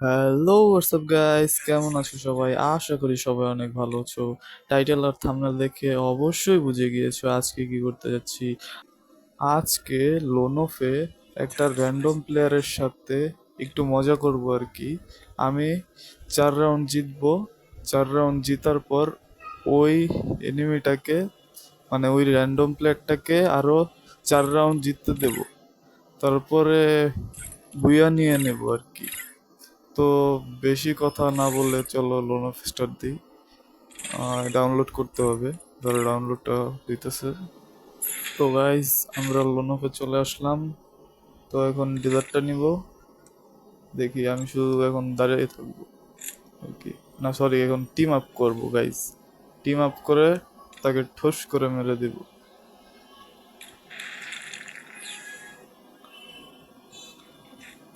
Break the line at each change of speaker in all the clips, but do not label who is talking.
Hello WhatsApp guys কেমন আছো সবাই? আশা করি সবাই অনেক ভালো আছো। টাইটেল আর থাম্বনেল দেখে অবশ্যই বুঝে গিয়েছো আজকে কি করতে যাচ্ছি। আজকে লোনোফে একটা র্যান্ডম প্লেয়ারের সাথে একটু মজা করব আর কি। আমি চার রাউন্ড জিতবো। চার রাউন্ড জিতার পর ওই এনিমিটাকে মানে ওই র্যান্ডম প্লেয়ারটাকে আরও চার রাউন্ড জিততে দেব। তারপরে বুয়া নিয়ে নেব আর কি। তো বেশি কথা না বলে চলো লোনো স্টার দিই। ডাউনলোড করতে হবে। ধরো ডাউনলোডটা দিতেছে তো গাইজ আমরা লোনোফে চলে আসলাম। তো এখন ডিজার্টটা নিব। দেখি, আমি শুধু এখন দাঁড়িয়ে থাকব। আর কি। না সরি এখন টিম আপ করব গাইজ টিম আপ করে তাকে ঠোস করে মেরে দিব।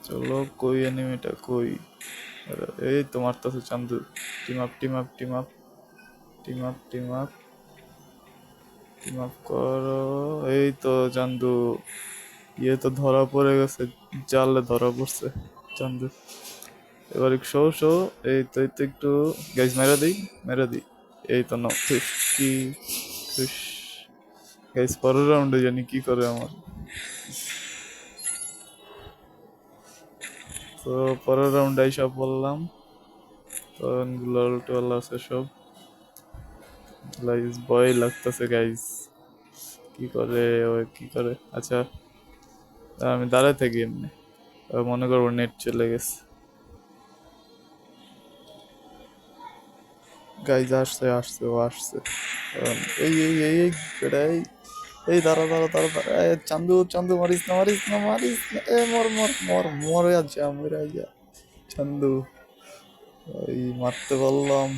চলো, কই এনিমিটা? কই? এই তো মারতেছে Chandu. Team up team up team up. Team up team up. Team up করো। এই তো চান্দু। ইয়ে তো ধরা পড়ে গেছে, জালে ধরা পড়ছে চান্দু। এবার শো শো। এই তো একটু। গ্যাস মেরে দিই মেরে দিই। এই তো না ফিফটি থুস পরের রাউন্ডে জানি কি করে আমার। তো পরের রাউন্ডে সব বললাম তো গ্লোয়াল টোয়াল আছে সব। গাইস ভয় লাগতেছে গাইস কি করে, ও কি করে? আচ্ছা আমি দাঁড়ায় থাকি এমনি। মনে করব নেট চলে গেছে। গাইজ আসছে আসছে ও আসছে। এই এই এই এই বেটাই এই দাঁড়া দাঁড়া দাঁড়া দাঁড়া এ, চান্দু চান্দু মারিস না মারিস না মারিস না এ মর মর মর মরে যা মরে যা চান্দু এই মারতে পারলাম।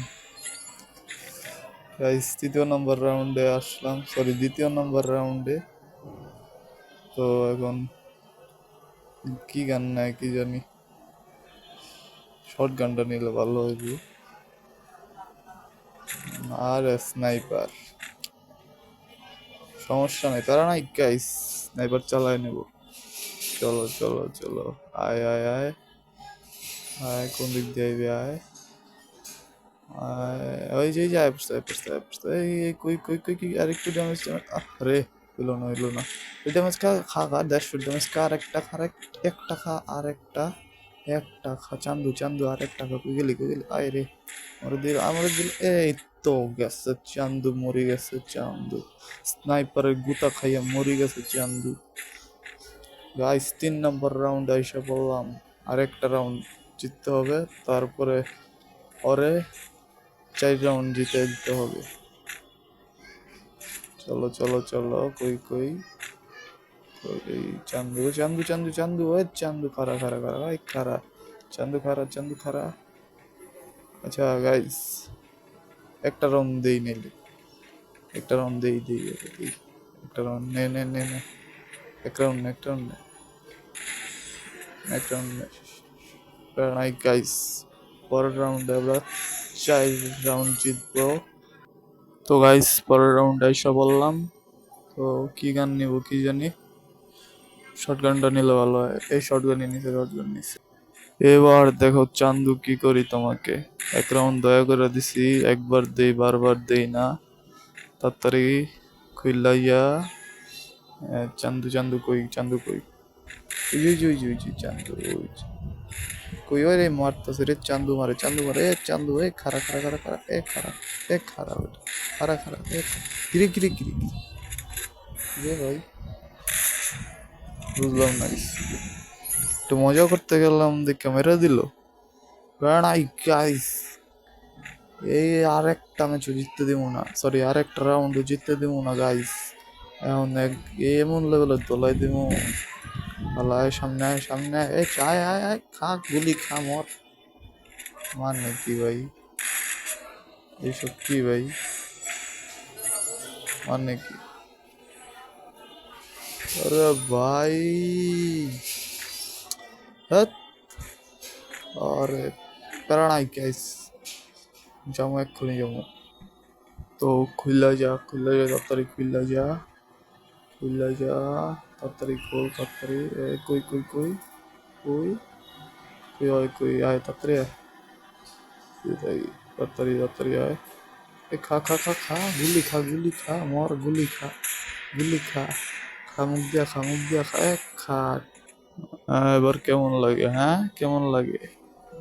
গাইস তৃতীয় নম্বর রাউন্ডে আসলাম। সরি দ্বিতীয় নম্বর রাউন্ডে তো এখন কি গান নেয় কি জানি। শর্ট গানটা নিলে ভালো হইবে। আর স্নাইপার। সমস্যা নেই। তারা নাই গাইস স্নাইপার চালায় নেব। চলো চলো চলো। আয় আয় আয়। আয় কোন দিক দিয়ে আয়। ওই যে যায় পড়ছে পড়ছে পড়ছে। এই এই, কই কই কই কি আরেকটু ড্যামেজ আরে হইল না হইল না। ওই ড্যামেজ খা খা খা দেড়শো ড্যামেজ খা আর একটা খা আর এক- একটা খা আর একটা একটা খা, চান্দু চান্দু আর একটা খা, কই গেলি কই গেলি? আয় রে। আমার দিল আমার দিল, এই তো গেছে চান্দু, মরে গেছে চান্দু। স্নাইপারের গুতা খাইয়া মরে গেছে চান্দু। গাইস তিন নম্বর রাউন্ড আইসা বললাম আরেকটা রাউন্ড জিততে হবে, তারপরে পরে চার রাউন্ড জিতে দিতে হবে। চলো চলো চলো, কই কই? কই চান্দু চান্দু চান্দু চান্দু, ওই চান্দু খারা খারা খারা ওই খারা চান্দু খারা চান্দু খারা আচ্ছা গাইস একটা রাউন্ড দেই নিলে, একটা রাউন্ড দেই দেই একটা রাউন্ড নে নে নে নে, এক রাউন্ড নে, এক রাউন্ড নে, এক রাউন্ড নে নাই গাইস পরের রাউন্ডে আমরা চার রাউন্ড জিতবো। তো গাইস পরের রাউন্ড আইসা বললাম, তো কি গান নিব, কি জানি? শর্ট গানটা নিলে ভালো হয়। এই শর্ট গানই নিছে শর্ট গান নিছে। এবার দেখো চান্দু কি করি তোমাকে? এক রাউন্ড দয়া করে দিছি একবার দেই বারবার দেই না। তাড়াতাড়ি খুইলাইয়া চান্দু চান্দু কই চান্দু কই? ওই ওই যে, ওই চান্দু কই ওরে মারতাছে রে চান্দু মারে চান্দু মারে এ চান্দু এ খারা খারা খারা খারা এ খারা এ খারা খারা খারা এ গিরে গিরে গিরে ইয়ে ভাই? বুঝলাম না একটু মজা করতে গেলাম, দিয়ে ক্যামেরা দিল। নাই গাইস এই আর একটা ম্যাচ জিততে দিব না। সরি আর একটা রাউন্ড জিততে দিব না গাইস এখন এক এমন লেভেলের দোলাই দিব। ভালো আয় সামনে আয় সামনে, আয়, এই আয় আয় আয়, খা, গুলি খা, মর। মানে কি ভাই? এইসব কি ভাই? মানে কি আরে ভাই হ্যাট আরে প্যারা নাই গাইস যাব এক্ষুনি যাব তো খুললা যা খুললা যা তাড়াতাড়ি খুললা যা খুললা যা তাড়াতাড়ি খোল তাড়াতাড়ি এ কই কই কই কই কই আয় কই আয় তাড়াতাড়ি আয় এটাই তাড়াতাড়ি তাড়াতাড়ি আয় এ খা খা খা খা গুলি খা গুলি খা মর গুলি খা গুলি খা খা মুখ দিয়া মুখ দিয়া খা এ খা আহ, এবার কেমন লাগে হ্যাঁ? কেমন লাগে?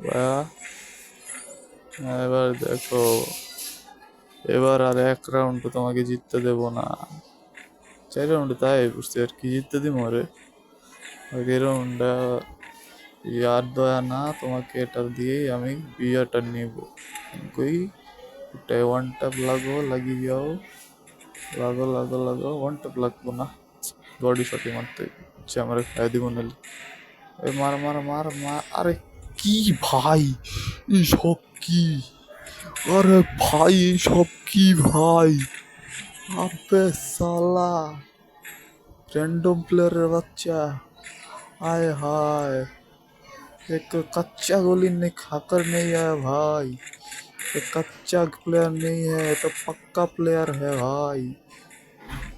বাহ এবার দেখো। এবার আর এক রাউন্ড তোমাকে জিততে দেব না। চার রাউন্ডে তাই বুঝতে আর কি জিততে দিব রে আগে রাউন্ডটা আর দয়া না তোমাকে এটা দিয়েই আমি বিয়াটা নিব। কই? ওয়ান ট্যাপ লাগো লাগিয়ে যাও লাগো লাগো লাগো ওয়ান ট্যাপ লাগবো না। বডি শটে মারতে ইচ্ছে আমার খাই দিব নাহলে এ মার মার মার মার আরে কি ভাই এইসব কি আরে ভাই এইসব কি ভাই আবে সালা रैंडम प्लेयर बच्चा हाय हाय एक कच्चा गोली नहीं खाकर नहीं आया भाई ये कच्चा प्लेयर नहीं है ये तो पक्का प्लेयर है भाई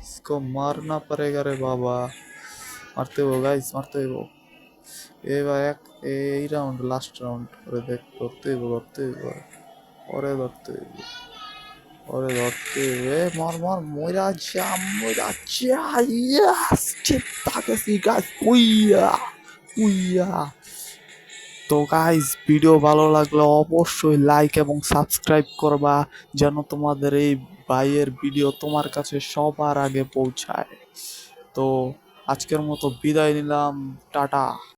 इसको मारना पड़ेगा रे बाबा মারতে হবো গাইস মারতে হইব এবার এক এই রাউন্ড লাস্ট রাউন্ড ওরে দেখ ধরতে হইব ধরতে হইব ওরে ধরতে হইব ওরে ধরতে হইবে মার মার মইরা যা মইরা যা ইয়াস চিন্তা গেছি গাইস উইয়া উইয়া তো গাইস ভিডিও ভালো লাগলে অবশ্যই লাইক এবং সাবস্ক্রাইব করবা যেন তোমাদের এই ভাইয়ের ভিডিও তোমার কাছে সবার আগে পৌঁছায়। তো আজকের মতো বিদায় নিলাম টাটা।